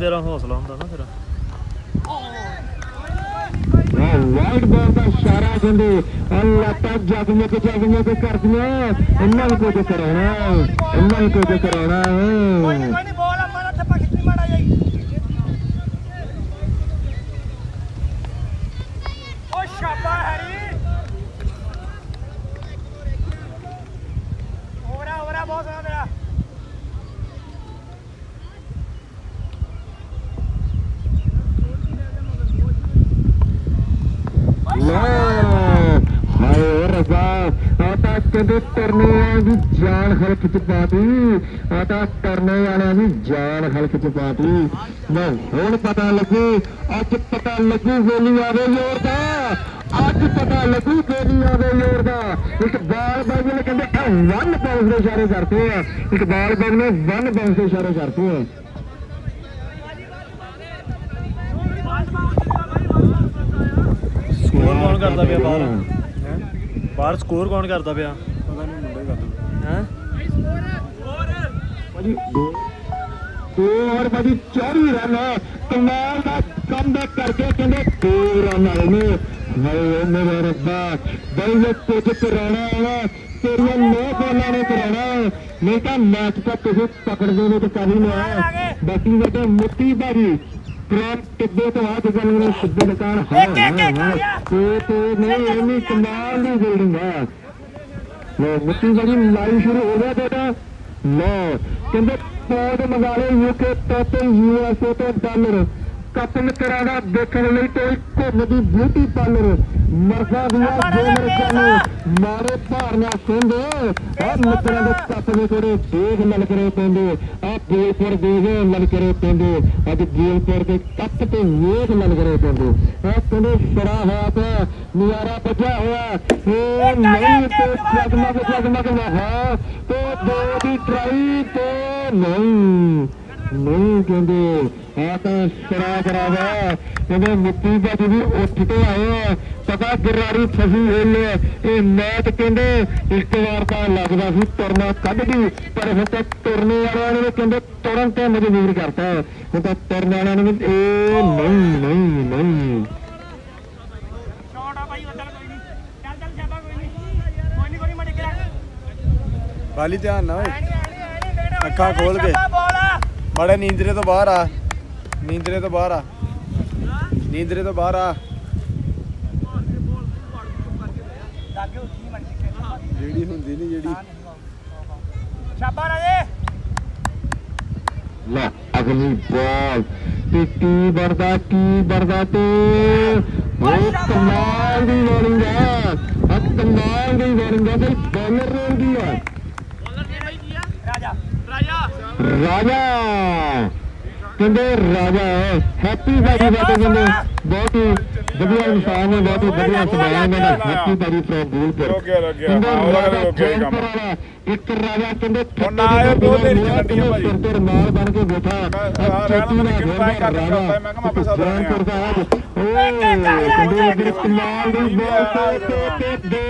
ਤੇਰਾ ਹੌਸਲਾ ਹੁੰਦਾ ਨਾ ਤੇਰਾ। ਵਾਈਟ ਬਾਲ ਦਾ ਇਸ਼ਾਰਾ ਦਿੰਦੇ। ਲੱਤਾਂ ਜਗਮਗ ਜਗਮਗ ਕਰਦੀਆਂ। ਇਹਨਾਂ ਨੂੰ ਕੁਝ ਕਰਾਉਣਾ ਇਹਨਾਂ ਨੂੰ ਕੁਝ ਕਰਾਉਣਾ। ਕੋਈ ਨਹੀਂ ਕੋਈ ਨਹੀਂ ਬੋਲ ਆ ਮਾਰਾ ਥੱਪਾ ਖਿੱਚੀ ਮਾੜਾ ਜਾਈ ਓ ਸ਼ਾਬਾ ਹੈਰੀ ਹੋਰਾ ਹੋਰਾ ਬਹੁਤ ਸੋਹਣਾ ਤੇਰਾ ਲੈ ਹਾਏ ਓ ਆਤਾ ਕਹਿੰਦੇ ਤਰਨੇ ਵਾਲਿਆਂ ਦੀ ਜਾਨ ਹਲਕ ਚ ਪਾਤੀ ਆਤਾ ਤਰਨੇ ਵਾਲਿਆਂ ਦੀ ਜਾਨ ਹਲਕ ਚ ਪਾਤੀ ਮੈਂ ਹੁਣ ਪਤਾ ਲੱਗੂ, ਅੱਜ ਪਤਾ ਲੱਗੂ ਗੋਲੀ ਆਵੇ ਜ਼ੋਰ ਦਾ। ਅੱਜ ਪਤਾ ਲੱਗੂ ਗੋਲੀ ਆਵੇ ਜ਼ੋਰ ਦਾ। ਇਕਬਾਲ ਬਾਗ ਨੇ ਕਹਿੰਦੇ ਆ ਵਨ ਬਾਉਂਸ ਦੇ ਇਸ਼ਾਰੇ ਕਰਤੇ ਆ। ਇਕਬਾਲ ਬਾਗ ਨੇ ਵਨ ਬਾਉਂਸ ਦੇ ਇਸ਼ਾਰੇ ਕਰਤੇ ਆ। ਸਕੋਰ ਕੌਣ ਕਰਦਾ ਪਿਆ ਬਾਹਰ? ਬਾਹਰ ਸਕੋਰ ਕੌਣ ਕਰਦਾ ਪਿਆ? ਹੈ ਭਾਜੀ ਦੋ ਦੋ ਓਵਰ ਭਾਜੀ 24 ਰਨ ਹੈ ਕਮਾਲ ਦਾ ਕਮਬੈਕ ਕਰਕੇ ਕਹਿੰਦੇ ਦੋ ਰਨ ਆਏ ਨੇ ਹਾਏ ਓ ਮੇਰੇ ਰੱਬਾ ਬਈ ਇਹ ਕੁਝ ਕਰਾਉਣਾ ਹੈ ਤੇਰੀਆਂ ਨੌ ਬਾਲਾਂ ਨੇ ਕਰਾਉਣਾ। ਹੈ। ਨਹੀਂ ਤਾਂ ਮੈਚ ਤਾਂ ਤੁਸੀਂ ਪਕੜਦੇ ਨੇ ਤੇ ਕਰ ਹੀ ਲਿਆ। ਬਾਕੀ ਮੁੱਤੀ ਬਾਜੀ ਕ੍ਰਾਮ ਟਿੱਬੇ ਤੋਂ ਆ ਗੱਲ ਨੇ ਸਿੱਧੇ ਦੁਕਾਨ ਹਾਂ। ਤੇ ਤੇ ਨਹੀਂ ਇੰਨੀ ਕਮਾਲ ਦੀ ਬਿਲਡਿੰਗ ਆ। ਲੋ ਮੁੱਤੀ ਬਾਜੀ ਲਾਈਵ ਸ਼ੁਰੂ ਹੋ ਗਿਆ ਬੇਟਾ। ਲੋ ਕਹਿੰਦੇ ਪੌਦ ਮੰਗਾ ਲਓ ਯੂਕੇ ਤੋਂ ਯੂਐਸਏ ਤੋਂ ਡਾਲਰ। ਕਪਲ ਕਰਾਣਾ ਦੇਖਣ ਲਈ ਤੇ ਘੁੰਮ ਦੀ ਬਿਊਟੀ ਪਾਰਲਰ ਮਰਦਾ ਦੀਆਂ ਮਰਦਾਂ ਨੂੰ ਮਾਰੇ ਭਾਰਨਾ ਸਿੰਦੇ ਆ ਮਿੱਤਰਾਂ ਦੇ ਕੱਪ ਦੇ ਕੋੜੇ ਦੇਖ ਲਲਕਰੇ ਪੈਂਦੇ ਆ ਬੇਪੁਰ ਦੇਖ ਲਲਕਰੇ ਪੈਂਦੇ ਅੱਜ ਬੇਪੁਰ ਦੇ ਕੱਪ ਤੇ ਵੇਖ ਲਲਕਰੇ ਪੈਂਦੇ। ਆ ਕਹਿੰਦੇ ਹੋਇਆ ਪਿਆ ਨਿਆਰਾ ਬੱਜਾ ਹੋਇਆ। ਇਹ ਨਹੀਂ ਤੇ ਜਗਮਗ ਜਗਮਗ ਵਹਾ ਤੇ ਦੋ ਦੀ ਟਰਾਈ ਤੇ ਨਹੀਂ। ਨਹੀਂ ਕਹਿੰਦੇ ਆ ਤਾਂ ਸੜਾ ਕਰਾਵਾ। ਕਹਿੰਦੇ ਮਿੱਟੀ ਦਾ ਵੀ ਉੱਠ ਕੇ ਆਏ ਆ ਪਤਾ ਗਿਰਾਰੀ ਫਸੀ ਹੋਈ ਹੈ। ਇਹ ਮੈਚ ਕਹਿੰਦੇ ਇੱਕ ਵਾਰ ਤਾਂ ਲੱਗਦਾ ਸੀ ਤੁਰਨਾ ਕੱਢ ਗਈ ਪਰ ਹੁਣ ਤਾਂ ਤੁਰਨੇ ਵਾਲਿਆਂ ਨੇ ਕਹਿੰਦੇ ਤੁਰਨ ਤੇ ਮਜਬੂਰ ਕਰਤਾ। ਹੁਣ ਤਾਂ ਤੁਰਨ ਵਾਲਿਆਂ ਨੇ ਵੀ ਇਹ ਨਹੀਂ ਨਹੀਂ ਨਹੀਂ। ਸ਼ਾਟ ਆ ਭਾਈ ਉਧਰ ਕੋਈ ਨਹੀਂ ਚੱਲ ਚੱਲ ਸ਼ਾਬਾ ਕੋਈ ਨਹੀਂ ਕੋਈ ਨਹੀਂ ਕੋਈ ਨਹੀਂ ਮੜੀ ਕਰਾ ਬਾਲੀ ਧਿਆਨ ਨਾ ਓਏ ਅੱਖਾਂ ਖੋਲ ਕੇ। ਮਾੜੇ ਨੀਂਦਰੇ ਤੋਂ ਬਾਹਰ ਆ। ਨੀਂਦਰੇ ਤੋਂ ਬਾਹਰ ਆ। ਨੀਂਦਰੇ ਤੋਂ ਬਾਹਰ ਆ। ਜਿਹੜੀ ਹੁੰਦੀ ਨਹੀਂ ਜਿਹੜੀ। ਸ਼ਾਬਾ ਰਾਜੇ ਲੈ ਅਗਲੀ ਬਾਲ ਤੇ ਕੀ ਵਰਦਾ ਕੀ ਵਰਦਾ ਤੇ? ਉਹ ਕਮਾਲ ਦੀ ਬੋਲਿੰਗ ਆ ਆ ਕਮਾਲ ਦੀ ਬੋਲਿੰਗ ਤੇ ਬਾਲਰ ਰੋਲ ਦੀ ਆ ਰਾਜਾ ਰਾਜਾ। ਕਹਿੰਦੇ ਰਾਜਾ ਹੈਪੀ ਬਾਜੀ ਬਾਤੇ ਕਹਿੰਦੇ। ਬਹੁਤ ਹੀ ਵਧੀਆ ਇਨਸਾਨ ਹੈ ਬਹੁਤ ਹੀ ਵਧੀਆ ਸੁਭਾਅ ਹੈ ਹੈਪੀ ਬਾਜੀ ਫਰੋਮ ਬੂਲਪੁਰ। ਕਹਿੰਦੇ ਰਾਜਾ। ਜੈਨਪੁਰ ਵਾਲਾ, ਇੱਕ ਰਾਜਾ ਕਹਿੰਦੇ ਉਹ ਨਾ ਇਹ ਚ ਕੱਢੀਆਂ ਭਾਜੀ। ਸਿਰ ਤੇ ਰੁਮਾਲ ਬਣ ਕੇ ਬੈਠਾ। ਮੈਂ- ਆਹ ਰਹਿਣਾ ਮੈਂ ਕਿਹਾ ਮੈਂ ਸਾਥ ਰਹਿਣਾ। ਜੈਨਪੁਰ ਦਾ ਓਏ ਕਹਿੰਦੇ ਕਮਾਲ ਦੀ ਬਾਲ ਤੇ ਤੇ ਦੇ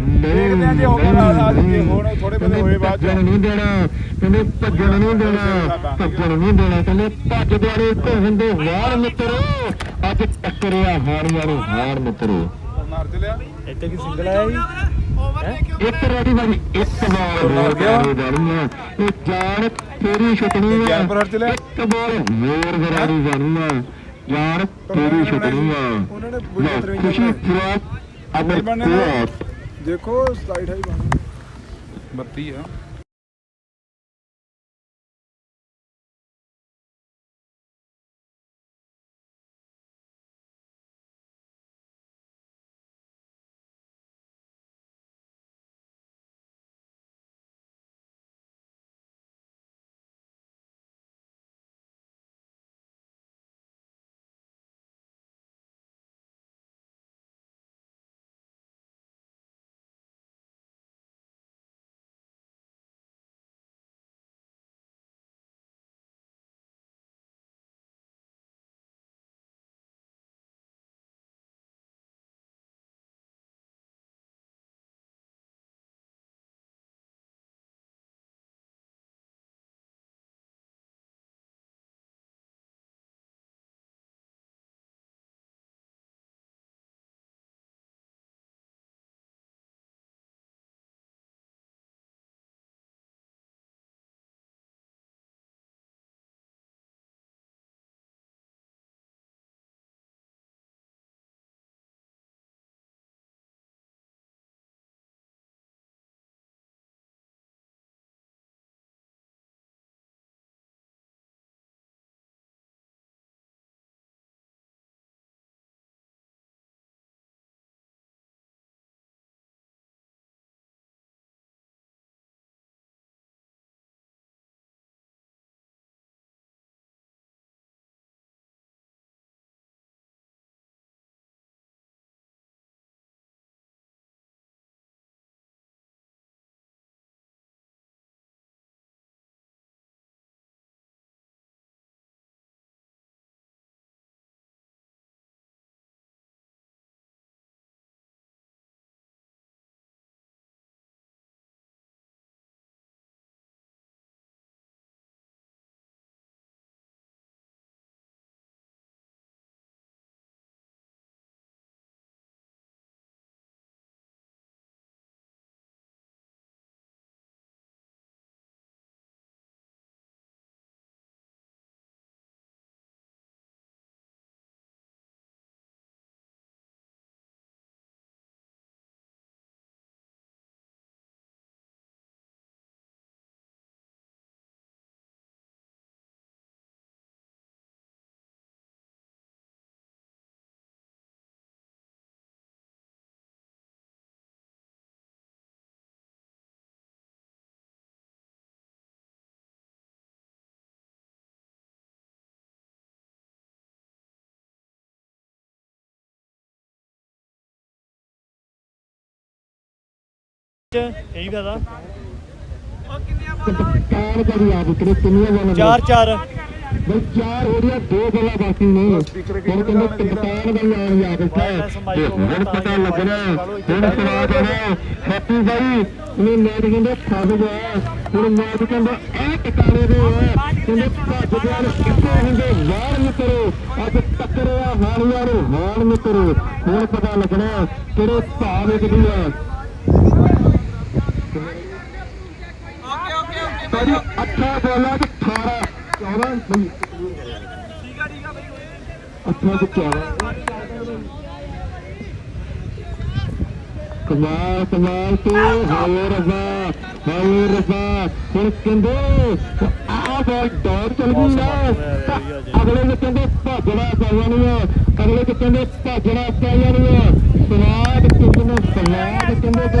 ਦੇਖਦੇ ਹਾਂ ਜੇ ਹੋ ਗਿਆ ਤਾਂ ਆ ਜਾਈਏ, ਹੁਣ ਥੋੜੇ ਬੰਦੇ ਹੋਏ ਬਾਅਦ ਚ। ਨਹੀਂ ਦੇਣਾ ਕਹਿੰਦੇ ਭੱਜਣ ਨਹੀਂ ਦੇਣਾ ਭੱਜਣ ਨਹੀਂ ਦੇਣਾ ਕਹਿੰਦੇ ਭੱਜ ਦੁਆਰੇ ਘੁੰਮਣ ਦੇ ਵਾਰ ਮਿੱਤਰੋ ਅੱਜ ਟੱਕਰਿਆ ਹਾਰੀਆਂ ਨੂੰ ਹਾਰ ਮਿੱਤਰੋ। ਮਾਰ ਚਲਿਆ। ਇੱਥੇ ਕੀ ਸਿੰਗਲ ਆਇਆ ਜੀ? ਇੱਕ ਰੈਡੀ ਵਾਲੀ ਇੱਕ ਬਾਲ ਮਾਰ ਗਿਆ। ਆ। ਇਹ ਜਾਨ ਤੇਰੀ ਛੁੱਟਣੀ ਆ? ਇੱਕ ਬਾਲ ਹੋਰ ਗਰਾਰੀ ਜਾਣੀ ਆ। ਜਾਨ ਤੇਰੀ ਛੁੱਟਣੀ ਆ। ਉਹਨਾਂ ਨੇ ਖੁਸ਼ੀ ਬਣਨੇ। ਨੇ। ਕੋਟ ਦੇਖੋ ਸਲਾਈਡ ਹੈ ਬਣ 32 ਆ। ਇਹੀ ਫਾਇਦਾ ਕਪਤਾਨ ਦਾ ਵੀ ਆ ਵਿਕਰੇ ਕਿੰਨੀਆਂ ਬਾਲਾਂ ਚਾਰ ਚਾਰ। ਬਈ ਚਾਰ ਹੋ ਗਿਆ ਦੋ ਗੱਲਾਂ ਬਾਕੀ ਨੇ। ਹੁਣ ਕਹਿੰਦੇ ਕਪਤਾਨ ਦਾ ਵੀ ਆਉਣ ਜਾ ਬੈਠਾ। ਤੇ ਹੁਣ ਪਤਾ ਲੱਗਣਾ ਹੁਣ ਸਵਾਦ ਆਣਾ ਹੈਪੀ ਬਾਈ ਨੇ ਮੈਚ ਕਹਿੰਦੇ ਫਸ ਗਿਆ। ਹੁਣ ਮੈਚ ਕਹਿੰਦਾ ਇਹ ਟਿਕਾਣੇ ਦੇ ਆ। ਕਹਿੰਦੇ ਭੱਜ ਜਾਣ ਕਿੱਥੇ ਹੁੰਦੇ? ਬਾਹਰ ਨਿਕਲੋ ਅੱਜ ਟੱਕਰਿਆ ਹਾਲੀਆਂ ਨੂੰ ਹਾਲ ਨਿਕਲੋ ਹੁਣ ਪਤਾ ਲੱਗਣਾ ਕਿਹੜੇ ਭਾਅ ਵਿਕਦੀ ਆ। ਭਾਜੀ ਅੱਠਾ ਬੋਲਾਂ ਚ 18 14 ਬਈ ਠੀਕ ਆ ਠੀਕ ਆ ਬਈ ਅੱਠਾਂ ਚ 14 ਕਮਾਲ ਕਮਾਲ ਤੇ ਹਾਏ ਰੱਬਾ ਹਾਏ ਰੱਬਾ ਹੁਣ ਕਹਿੰਦੇ ਆਹ ਬੋਲ ਡੌਟ ਚਲ ਗਈ ਨਾ ਤਾਂ ਅਗਲੇ ਨੇ ਕਹਿੰਦੇ ਭੱਜਣਾ ਪੈ ਜਾਣੀ ਆ ਅਗਲੇ ਨੇ ਕਹਿੰਦੇ ਭੱਜਣਾ ਪੈ ਜਾਣੀ ਆ ਸਵਾਦ ਕਿਸੇ ਨੇ ਸਵਾਦ ਕਹਿੰਦੇ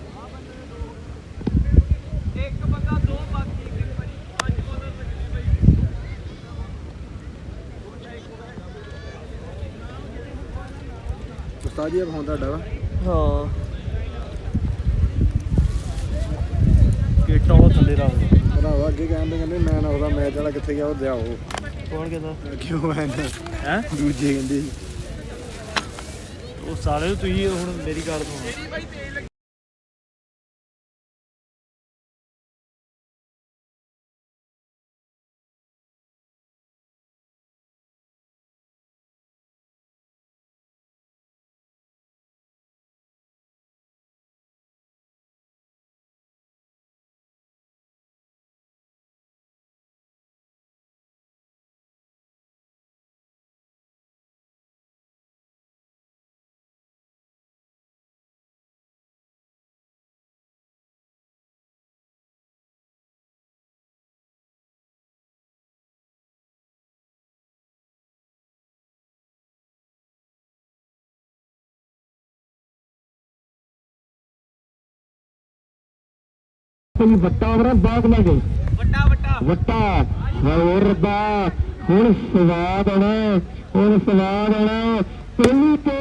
ਉਸਤਾਦ ਜੀ ਫੋਨ ਤੁਹਾਡਾ ਵਾ? ਹਾਂ। ਕਿਟਾ ਉਹ ਥੱਲੇ ਰੱਖ ਦੇ। ਭਰਾਵਾ ਅੱਗੇ ਕਹਿੰਦੇ ਕਹਿੰਦੇ ਮੈਂ ਨਾ ਉਹਦਾ ਮੈਚ ਵਾਲਾ ਕਿੱਥੇ ਗਿਆ ਉਹ ਦਿਆਓ ਕੌਣ ਕਹਿੰਦਾ? ਕਿਉਂ ਐਂ? ਹੈ? ਦੂਜੇ ਕਹਿੰਦੇ। ਉਹ ਸਾਲੇ ਨੂੰ ਤੁਸੀਂ ਹੁਣ ਮੇਰੀ ਗੱਲ ਸੁਣੋ। ਕੋਈ ਵੱਟਾ ਵਰਾ ਬਾਗ ਨਾ ਗਈ ਵੱਡਾ ਵੱਡਾ ਵੱਟਾ ਹਾਏ ਰੱਬਾ ਹੁਣ ਸਵਾਦ ਆਣਾ ਹੁਣ ਸਵਾਦ ਆਣਾ ਪਹਿਲੀ ਤੇ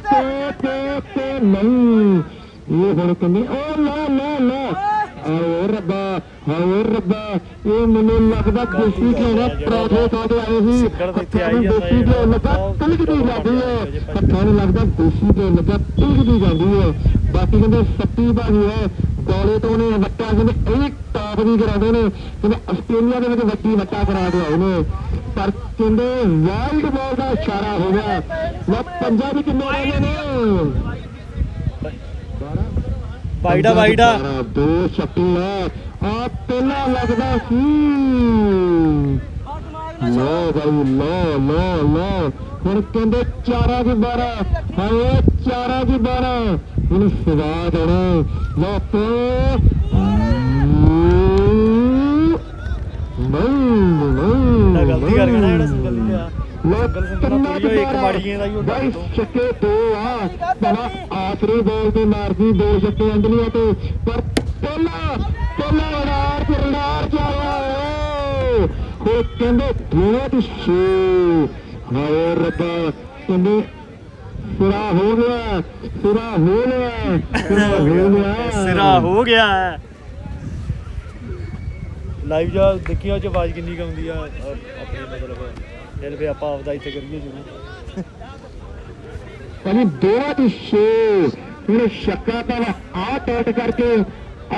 ਤੇ ਤੇ ਤੇ ਨਹੀਂ। ਇਹ ਹੁਣ ਕਹਿੰਦੇ ਓ ਨਾ ਨਾ ਨਾ ਹਾਏ ਰੱਬਾ ਹਾਏ ਰੱਬਾ ਇਹ ਮੈਨੂੰ ਲੱਗਦਾ ਦੇਸੀ ਘਿਓ ਪਰੌਠੇ ਖਾ ਕੇ ਆਏ ਸੀ। ਹੱਥਾਂ ਆਈ ਨੂੰ ਜਾਂਦਾ ਦੇਸੀ ਘਿਓ। ਲੱਗਾ ਤਿਲਕਦੀ ਜਾਂਦੀ ਹੈ। ਹੱਥਾਂ ਨੂੰ ਲੱਗਦਾ ਦੇਸੀ ਘਿਓ ਲੱਗਾ ਤਿਲਕਦੀ ਜਾਂਦੀ ਹੈ। ਬਾਕੀ ਕਹਿੰਦੇ ਸੱਤੀ ਬਾਜੀ ਹੈ। ਗੋਲੇ ਤੋਂ ਨੇ ਵੱਟਾ ਕਹਿੰਦੇ ਇਹ ਟਾਪ ਦੀ ਕਰਾਉਂਦੇ ਨੇ ਕਹਿੰਦੇ ਆਸਟ੍ਰੇਲੀਆ ਦੇ ਵਿੱਚ ਵੱਡੀ ਵੱਟਾ ਕਰਾ ਕੇ ਆਏ ਨੇ। ਪਰ ਕਹਿੰਦੇ ਵਾਈਡ ਬਾਲ ਦਾ ਇਸ਼ਾਰਾ ਹੋ ਗਿਆ। ਲੋ ਪੰਜਾਬੀ ਕਿੰਨੇ ਰਹਿ ਨੇ? ਵਾਈਡਾ ਵਾਈਡਾ। ਦੋ ਛੱਕੀਆਂ ਆ ਪਹਿਲਾਂ ਲੱਗਦਾ ਸੀ। ਲੋ ਭਾਈ ਲੋ ਲੋ ਲੋ ਹੁਣ ਕਹਿੰਦੇ ਚਾਰਾਂ ਦੀ 12 ਹਾਏ ਚਾਰਾਂ ਦੀ 12 ਹੁਣ ਸਵਾਦ ਹੋਣਾ ਲੋ ਤੇ ਨਹੀਂ ਗਲਤੀ ਕਰ ਗਿਆ ਨਾ ਜਿਹੜਾ ਸਿੰਗਲ ਲਿਆ। ਛੱਕੇ ਦੋ ਆ। ਪਹਿਲਾਂ ਆਖਰੀ ਬਾਲ ਤੇ ਮਾਰਦੀ ਦੋ ਛੱਕੇ ਅੰਦਲੀਆਂ ਤੇ। ਪਰ ਪਹਿਲਾ ਪਹਿਲਾ ਰਡਾਰ ਤੇ ਰਡਾਰ ਚਾਇਆ ਹੋ ਕਹਿੰਦੇ ਦੋਵਾਂ ਤੇ ਛੇ ਹਾਏ ਰੱਬਾ ਕਹਿੰਦੇ ਸਿਰਾ ਹੋ ਗਿਆ ਸਿਰਾ ਹੋ ਗਿਆ ਸਿਰਾ ਹੋ ਗਿਆ। ਸਿਰਾ ਹੋ ਗਿਆ। ਲਾਈਵ ਜਾ ਦੇਖੀ ਉਹ ਚ ਆਵਾਜ਼ ਕਿੰਨੀ ਕੁ ਆਉਂਦੀ ਆ। ਆਪਣੇ ਮਤਲਬ ਦਿਲ ਵੀ ਆਪਾਂ ਆਪਦਾ ਇੱਥੇ ਕਰੀਏ ਜਰੂਰ ਭਾਜੀ ਦੋਵਾਂ ਦੀ ਛੇ ਹੁਣ ਸ਼ੱਕਾ ਤਾਂ ਆ ਟੈਟ ਕਰਕੇ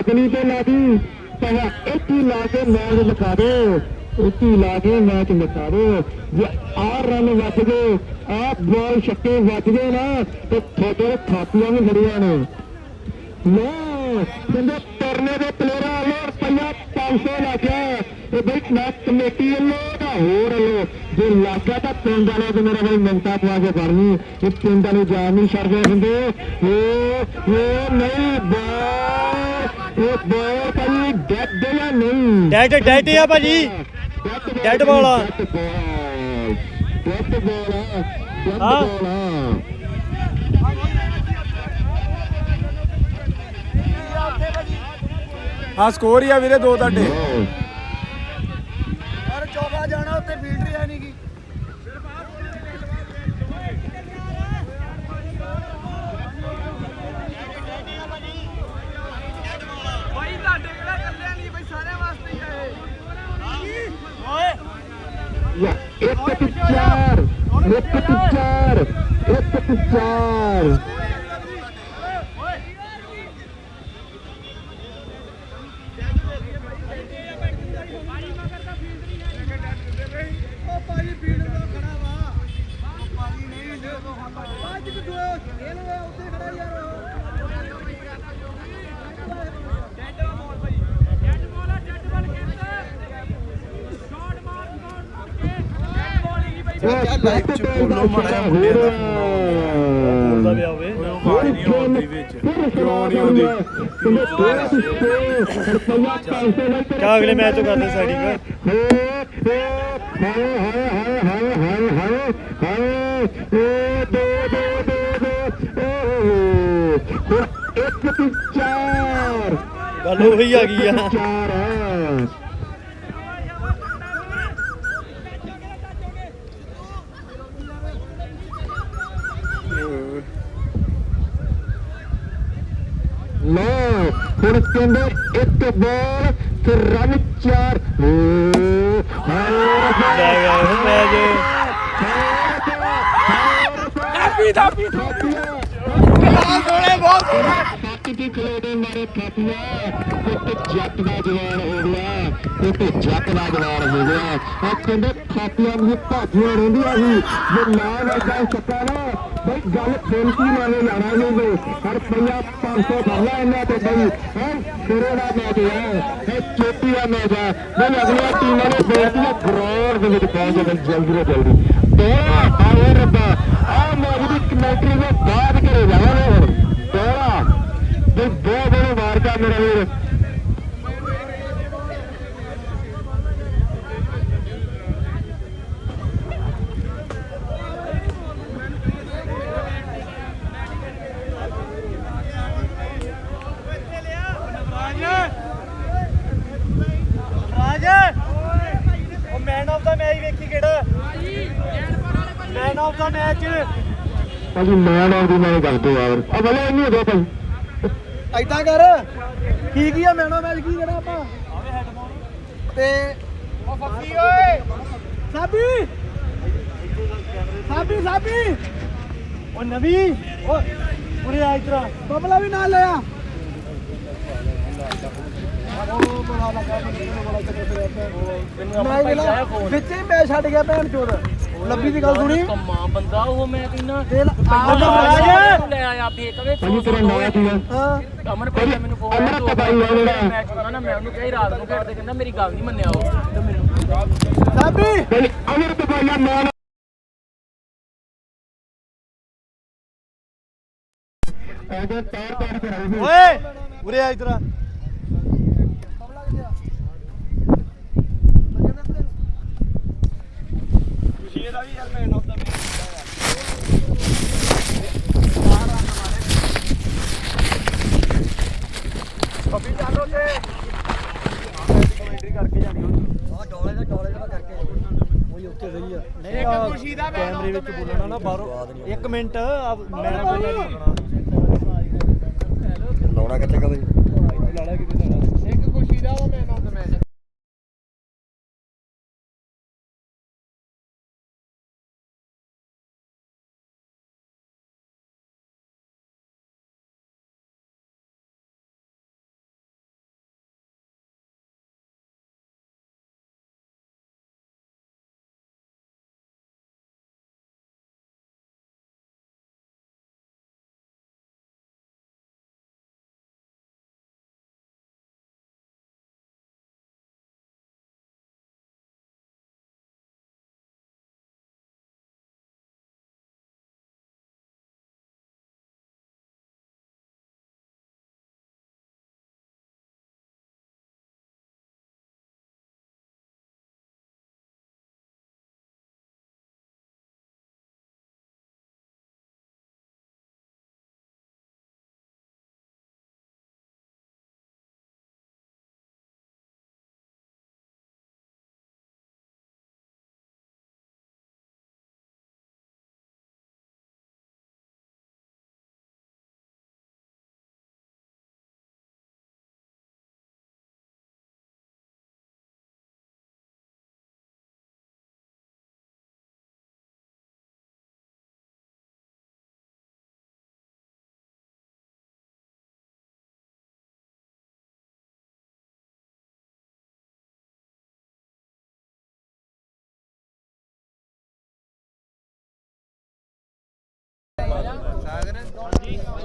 ਅਗਲੀ ਤੇ ਲਾ ਦੀ ਤਾਂ ਇੱਕ ਹੀ ਲਾ ਕੇ ਮੈਚ ਲਿਖਾ ਦੇ ਇੱਕ ਲਾ ਕੇ ਮੈਚ ਲਿਖਾ ਦਿਓ ਜੇ ਆਹ ਰਨ ਵੱਜ ਗਏ ਆਹ ਬਾਲ ਛੱਕੇ ਵੱਜ ਗਏ ਨਾ, ਤੇ ਤੁਹਾਡੇ ਥਾਪੀਆਂ ਵੀ ਖੜੀਆਂ ਨੇ। ਲੋ, ਕਹਿੰਦੇ ਤਰਨੇ ਦੇ ਪਲੇਅਰਾਂ ਵੱਲੋਂ ਰੁਪਈਆ 500 ਲੱਗਿਆ ਤੇ ਬਈ ਨਾ ਕਮੇਟੀ ਵੱਲੋਂ ਦਾ ਹੋਰ ਵੱਲੋਂ, ਜੇ ਲੱਗਾ ਤਾਂ ਪਿੰਡ ਵਾਲਿਆਂ ਤੇ ਮੇਰਾ ਬਈ ਮਿੰਤਾ ਪਵਾ ਕੇ ਫੜਨੀ ਇਹ ਪਿੰਡ ਵਾਲੇ ਜਾਣ ਨਹੀਂ ਛੱਡਦੇ ਹੁੰਦੇ ਇਹ ਇਹ ਨਹੀਂ ਬਾਲ ਇਹ ਬਾਲ ਭਾਈ ਡੈਡ ਜਾਂ ਨਹੀਂ। ਡੈਡ ਡੈਡ ਆ ਭਾਜੀ। ਡੈਡ ਬਾਲ ਆ ਡੈਡ ਬਾਲ ਆ ਡੈਡ ਹਾਂ। ਬਾਲ ਆ ਹਾਂ ਸਕੋਰ ਹੀ ਆ ਵੀਰੇ ਦੋ ਤੁਹਾਡੇ। ਯਾਰ ਚੌਕਾ ਜਾਣਾ ਉੱਤੇ ਫੀਲਡ ਹੈ ਨਹੀਂ ਗੀ ਬਾਈ ਤੁਹਾਡੇ ਕਿਹੜਾ ਕੱਲਿਆਂ ਨਹੀਂ ਬਾਈ ਸਾਰਿਆਂ ਵਾਸਤੇ ਹੀ ਆ ਇਹ ਓਏ Ja, ਇੱਕ ਚਾਰ ਇੱਕ ਚਾਰ ਇੱਕ ਚਾਰ ਉਹ ਭਾਜੀ ਫੀਲਡ ਦਾ ਖੜਾ ਵਾ ਉਹ ਭਾਜੀ ਨਹੀਂ ਦੇ ਦੋ ਅੱਜ ਵੀ ਦੋ ਇਹਨੂੰ ਉੱਤੇ ਖੜਾ ਯਾਰ ਡੈਡ ਬਾਲ ਭਾਈ ਡੈਡ ਬਾਲ ਆ ਡੈਡ ਬਾਲ ਕਹਿੰਦਾ ਸ਼ਾਟ ਮਾਰ ਸ਼ਾਟ ਮਾਰ ਕੇ ਡੈਡ ਬਾਲ ਹੀ ਭਾਈ ਚਾਚਾ ਲਾਈਵ ਚ ਬੋਲੋ ਮਾੜਾ ਮੁੰਡੇ ਦਾ। ਬੋਲਦਾ ਪਿਆ ਹੋਵੇ। ਆਵਾਜ਼ ਨਹੀਂ ਆਉਂਦੀ ਵਿੱਚ। ਕਿਉਂ ਨਹੀਂ ਆਉਂਦੀ ਕਿਆ ਅਗਲੇ ਮੈਚ ਤੋਂ ਕਰਦੇ ਤੇ ਚਾਰ ਗੱਲ ਉਹੀ ਆ ਗਈ ਆ ਚਾਰ ਹੈ ਲੋ ਹੁਣ ਕਹਿੰਦੇ ਇੱਕ ਬਾਲ ਤੇ ਰਨ ਚਾਰ। ਬਹੁਤ ਸੱਤ ਦੀ ਖਲੋੜੇ ਮਾਰੇ ਥਾਪੀਆਂ ਇੱਕ ਜੱਟ ਦਾ ਜਵਾਨ ਹੋ ਗਿਆ ਇੱਕ ਜੱਟ ਦਾ ਜਵਾਨ ਹੋ ਗਿਆ। ਆ ਕਹਿੰਦੇ ਥਾਪੀਆਂ ਦੀ ਭਾਜੀਆਂ ਰਹਿੰਦੀਆਂ ਸੀ। ਜੇ ਨਾ ਲੱਗਾ ਸੱਕਾ ਨਾ ਬਈ ਗੱਲ ਫੇਲਤੀ ਨਾਲੇ ਜਾਣਾ ਨਹੀਂ ਹਰ ਰੁਪਈਆ 500 ਭਰਨਾ ਇਹਨਾਂ ਤੇ ਬਈ, ਹੈ, ਸਿਰੇ ਦਾ ਮੈਚ ਹੈ, ਇਹ ਚੋਟੀ ਦਾ ਮੈਚ ਹੈ। ਬਈ ਅਗਲੀਆਂ ਟੀਮਾਂ ਨੇ ਬੇਨਤੀਆਂ ਗਰਾਊਂਡ ਦੇ ਵਿੱਚ ਪਹੁੰਚ ਜਾਣ ਜਲਦੀ ਤੋਂ ਜਲਦੀ। ਤੋਰਾ ਆਏ ਰੱਬਾ ਆ ਮੈਚ ਦੀ ਕਮੈਂਟਰੀ ਦੇ ਬਾਅਦ ਕਰੇ ਜਾਵਾਂਗੇ ਹੁਣ। ਤੋਰਾ ਤੇ ਬਹੁਤ ਬੜੇ ਮਾਰਕਾ ਮੇਰਾ ਵੀਰ ਰਾਜ ਉਹ ਮੈਨ ਆਫ ਦਾ ਮੈਚ ਵੇਖੀ ਕਿਹੜਾ ਮੈਨ ਆਫ ਦਾ ਮੈਚ ਭਾਜੀ ਮੈਨ ਆਫ ਦੀ ਮੈਂ ਗੱਲ ਯਾਰ ਆ ਬਲੇ ਨਹੀਂ ਹੋ ਗਿਆ ਭਾਈ ਐਦਾਂ ਕਰ। ਕੀ ਕੀ ਆ ਮੈਨੋ ਮੈਚ ਕੀ ਕਰਾਂ ਆਪਾਂ? ਤੇ ਉਹ ਫੱਫੀ, ਓਏ। ਸਾਬੀ। ਸਾਬੀ ਸਾਬੀ। ਉਹ ਨਵੀ। ਉਹ ਉਰੇ ਆ ਇਤਰਾ ਬਬਲਾ ਵੀ ਨਾਲ ਲਿਆ ਮੈਂ ਜਿਹੜਾ ਮੈਂ ਛੱਡ ਗਿਆ ਭੈਣ ਚੋਦ। ਲੱਭੀ ਦੀ ਗੱਲ ਸੁਣੀ। ਕੰਮਾਂ ਬੰਦਾ ਉਹ ਮੈਂ ਕਹਿੰਦਾ ਆ ਲੈ ਆਇਆ ਵੇਖ ਵੇ ਭਾਜੀ ਤੇਰਾ ਨਾਂ ਕੀ ਆ? ਹਾਂ। ਅਮਰ ਭਾਈ ਮੈਨੂੰ ਫੋਨ ਅਮਰ ਭਾਈ ਆ ਜਿਹੜਾ। ਮੈਂ ਕਹਿੰਦਾ ਨਾ ਮੈਂ ਉਹਨੂੰ ਕਹੀ ਰਾਤ ਨੂੰ ਖੇਡਦੇ ਕਹਿੰਦਾ ਮੇਰੀ ਗੱਲ ਨਹੀਂ ਮੰਨਿਆ ਉਹ। ਤੇ ਮੈਨੂੰ ਸਾਬੀ! ਭਾਈ ਅਮਰ ਭਾਈਆ ਮੈਨ ਇਹਦੇ ਤਾਰ ਤਾਰ ਕੇ ਰਹੀ ਓਏ ਉਰੇ ਆ ਇਤਰਾ ਇਹਦਾ ਵੀ ਯਾਰ ਮੈਨ ਆਫ ਦਾ ਪੱਪੀ ਚੱਲ ਉੱਥੇ ਕਮੈਂਟਰੀ ਕਰਕੇ ਜਾਣੀ ਹੁਣ ਆ ਡੋਲੇ ਦਾ ਡੋਲੇ ਦਾ ਕਰਕੇ ਉਹੀ ਉੱਤੇ ਸਹੀ ਆ ਨਹੀਂ ਖੁਸ਼ੀ ਕੈਮਰੇ ਵਿੱਚ ਬੋਲਣਾ ਨਾ ਬਾਹਰੋਂ ਇੱਕ ਮਿੰਟ। ਮੈਂ ਬੋਲਣਾ ਲਾਉਣਾ ਕਿੱਥੇ ਕਦੇ ਲਾਲਾ ਕਿਤੇ